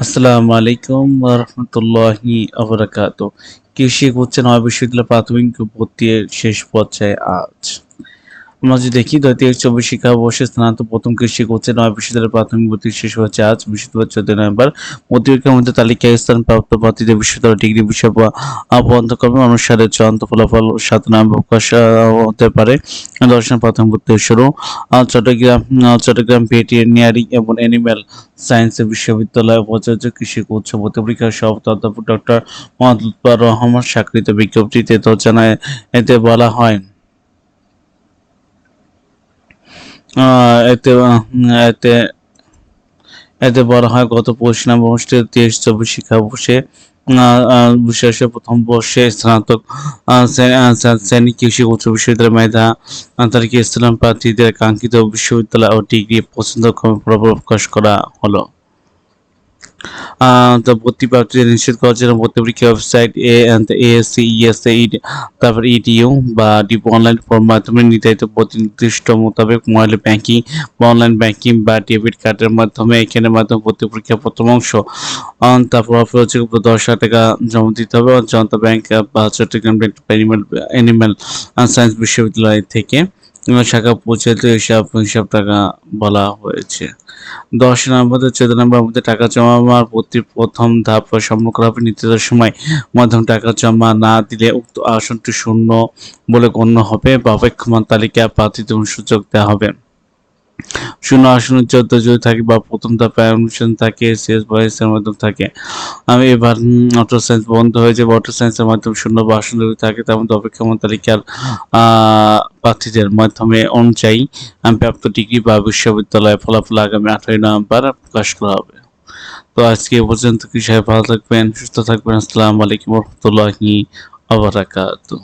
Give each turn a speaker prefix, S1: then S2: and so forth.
S1: আসসালামু আলাইকুম রহমতুল্লাহি আবরাকাত কৃষি হচ্ছে নয় বিশ্ববিদ্যালয় প্রাথমিক ভর্তির শেষ পর্যায়ে আজ আমরা যদি দেখি হাজার চব্বিশ শিক্ষাবর্ষে স্থানান্তর প্রথম কৃষি হচ্ছে নয় বিশ্ববিদ্যালয় প্রাথমিক ভর্তি শেষ হচ্ছে আজ, বৃহস্পতিবার চোদ্দ নভেম্বর। ভর্তিপরীক্ষার মধ্যে তালিকায় স্থান প্রাপ্ত প্রার্থীদের বিশ্ববিদ্যালয় ডিগ্রি বিষয় পন্থক্রমে অনুসারে চূড়ান্ত ফলাফল সাত নভেম্বর প্রকাশ হতে পারে। দর্শন প্রাথমিক ভর্তি শুরু। চট্টগ্রাম চট্টগ্রাম ভেটেরিনারি এবং অ্যানিম্যাল সায়েন্স বিশ্ববিদ্যালয় উপাচার্য, কৃষি উচ্চ ভর্তি পরীক্ষার সভাপতি অধ্যাপক ডক্টর মোহাম্মদ রহমান স্বাক্ষরিত বিজ্ঞপ্তিতে তো জানায় এতে বলা হয় এতে এতে এতে বলা হয় গত পৌষ নাম অনুষ্ঠিত তেইশ চব্বিশ শিক্ষাবর্ষে বিশেষে প্রথম বর্ষে স্নাতক শ্রেণি কৃষি উচ্চ বিশ্ববিদ্যালয় মেধা তালিকা ইসলাম প্রার্থীদের কাঙ্ক্ষিত বিশ্ববিদ্যালয় ও ডিগ্রি পছন্দ প্রকাশ করা হলো। তো ভর্তি প্রার্থীদের নিশ্চিত করার জন্য ভর্তি পরীক্ষা ওয়েবসাইট এ এএসসি ইএসএ তারপর ইডিইউ বা ডিপো অনলাইন ফর্ম মাধ্যমে নির্ধারিত প্রতি নির্দিষ্ট মোতাবেক মোবাইল ব্যাংকিং বা অনলাইন ব্যাংকিং বা ডেবিট কার্ডের মাধ্যমে এখানের মাধ্যমে ভর্তি পরীক্ষার প্রথম অংশ। তারপর হচ্ছে দশ হাজার টাকা জমা দিতে হবে। জনতা ব্যাংক বা চট্টগ্রাম অ্যানিম্যাল অ্যানিম্যাল সায়েন্স বিশ্ববিদ্যালয় থেকে। শাখা পৌঁছাতে হিসাব হিসাব টাকা বলা হয়েছে। দশ নম্বর চোদ্দ নম্বর মধ্যে টাকা জমা প্রতি প্রথম ধাপ সম্মুখ করা হবে। নির্ধারিত সময় মাধ্যম টাকা জমা না দিলে উক্ত আসনটি শূন্য বলে গণ্য হবে বা অপেক্ষমান তালিকা প্রার্থীদের সুযোগ দেওয়া হবে। শূন্য আসনের চোদ্দ যদি থাকে বা প্রথম ধাপে অ্যাডমিশন থাকে শেষ বয়সের মাধ্যমে থাকে। আমি এবার অটো সায়েন্স বন্ধ হয়ে যাবে। অটো সায়েন্সের মাধ্যমে শূন্য বা আসন যদি থাকে মধ্যে অপেক্ষমান তালিকার প্রার্থীদের মাধ্যমে অনুযায়ী প্রাপ্ত ডিগ্রি বা বিশ্ববিদ্যালয়ে ফলাফল আগামী আঠারোই নভেম্বর প্রকাশ করা হবে। তো আজকে পর্যন্ত কি ভালো থাকবেন, সুস্থ থাকবেন। আসসালামু আলাইকুম রহমতুল্লাহি আবরাকাতুহ